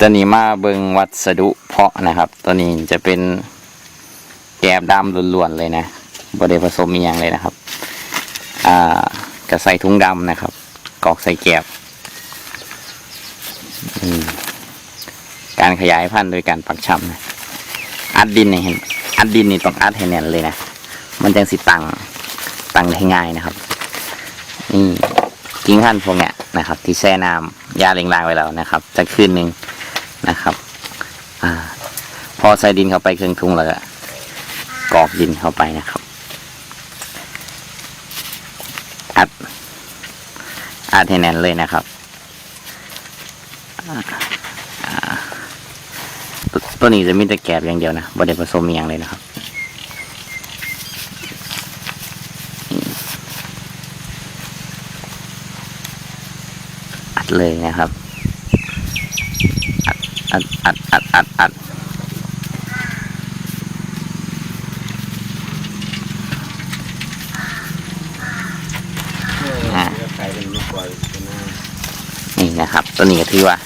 ตัวนี้มาเบิงวัสดุเพาะนะครับ ตัวนี้จะเป็นแกบดำล้วนๆเลยนะบริผสมมีอย่างเลยนะครับ อ่ากระใส่ถุงดำนะครับ กอกใส่แกบการขยายพันธุ์โดยการปักชำนะอัดดินเนี่ยเห็นอัดดินนี่ต้องอัดให้แน่นเลยนะ มันจังสิตังตังได้ง่ายนะครับ นี่กิ่งพันธุ์พวกเนี้ยนะครับ ที่แช่น้ำยาเล็งรางไว้แล้วนะครับจะคืนหนึ่ง นะครับ อ่า พอใส่ดินเข้าไปครึ่งถุงแล้วก็กรอกดินเข้าไปนะครับ อัด อัดให้แน่นเลยนะครับอ่าอ่าตัวตัวนี้จะมีแต่แกบอย่างเดียวนะบ่ได้ผสมอหย่างเลยนะครับอัดเลยนะครับ อัดอัดอัดอัดอัดอ่าไก่เป็นลูกบอลเป็นหน้านี่นะครับตัวนี้ก็ถือว่า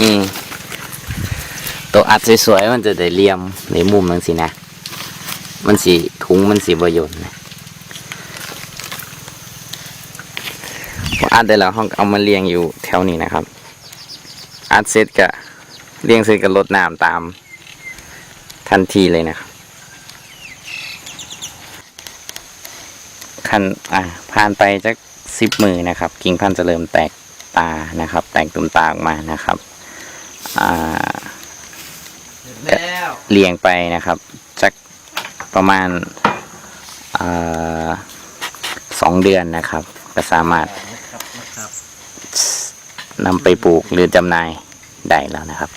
อืมตัวอัดสวยๆมันจะได้เหลี่ยมในมุมมันสินะ มันสีถุงมันสีบอยนนะพออัดได้แล้วห้องเอามาเรียงอยู่แถวนี้นะครับ อัดเสร็จก็เรียงเสร็จก็ลดน้ำตาม ทันทีเลยนะครับคันอ่าผ่านไปจักสิบมือนะครับ กิ่งพันธุ์จะเริ่มแตกตานะครับ แตกตุ่มตาออกมานะครับอ่าแล้วเรียงไปนะครับจักประมาณอ่าสองเดือนนะครับ ก็สามารถนะครับนะครับนำไปปลูกหรือจำหน่าย ได้แล้วนะครับ